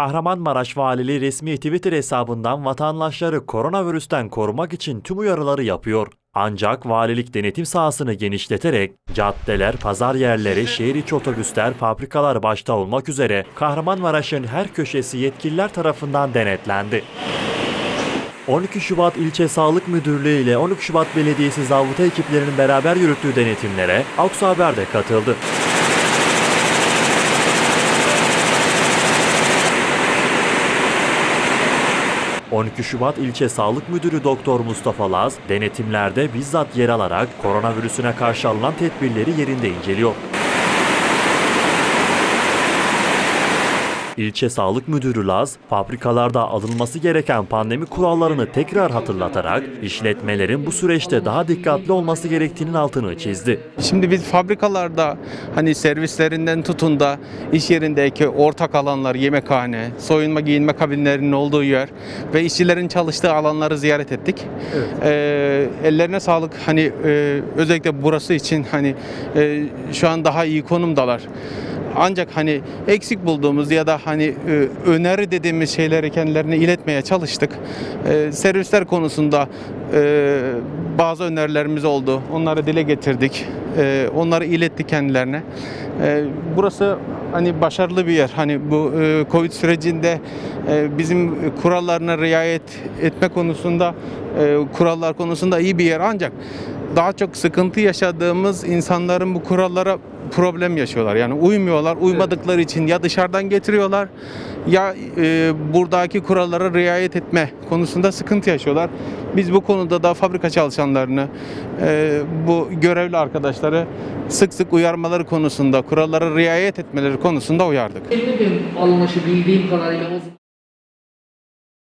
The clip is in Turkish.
Kahramanmaraş Valiliği resmi Twitter hesabından vatandaşları koronavirüsten korumak için tüm uyarıları yapıyor. Ancak valilik denetim sahasını genişleterek caddeler, pazar yerleri, şehir içi otobüsler, fabrikalar başta olmak üzere Kahramanmaraş'ın her köşesi yetkililer tarafından denetlendi. 12 Şubat İlçe Sağlık Müdürlüğü ile 12 Şubat Belediyesi zabıta ekiplerinin beraber yürüttüğü denetimlere Aksu Haber de katıldı. ...12 Şubat İlçe Sağlık Müdürü Doktor Mustafa Laz... ...denetimlerde bizzat yer alarak... ...koronavirüsüne karşı alınan tedbirleri yerinde inceliyor. İlçe Sağlık Müdürü Laz, fabrikalarda alınması gereken pandemi kurallarını tekrar hatırlatarak işletmelerin bu süreçte daha dikkatli olması gerektiğinin altını çizdi. Şimdi biz fabrikalarda hani servislerinden tutun da iş yerindeki ortak alanlar, yemekhane, soyunma giyinme kabinlerinin olduğu yer ve işçilerin çalıştığı alanları ziyaret ettik. Ee, ellerine sağlık. Hani e, özellikle burası için hani e, şu an daha iyi konumdalar. Ancak hani eksik bulduğumuz ya da hani e, öneri dediğimiz şeyleri kendilerine iletmeye çalıştık. E, servisler konusunda e, bazı önerilerimiz oldu. Onları dile getirdik. Onları ilettik kendilerine. Burası hani başarılı bir yer. Hani bu Covid sürecinde bizim kurallarına riayet etme konusunda kurallar konusunda iyi bir yer ancak daha çok sıkıntı yaşadığımız insanların bu kurallara problem yaşıyorlar. Yani uymuyorlar. Uymadıkları için ya dışarıdan getiriyorlar ya e, buradaki kurallara riayet etme konusunda sıkıntı yaşıyorlar. Biz bu konuda da fabrika çalışanlarını, e, bu görevli arkadaşları sık sık uyarmaları konusunda, kurallara riayet etmeleri konusunda uyardık. Emin alınışı bildiğim kadarıyla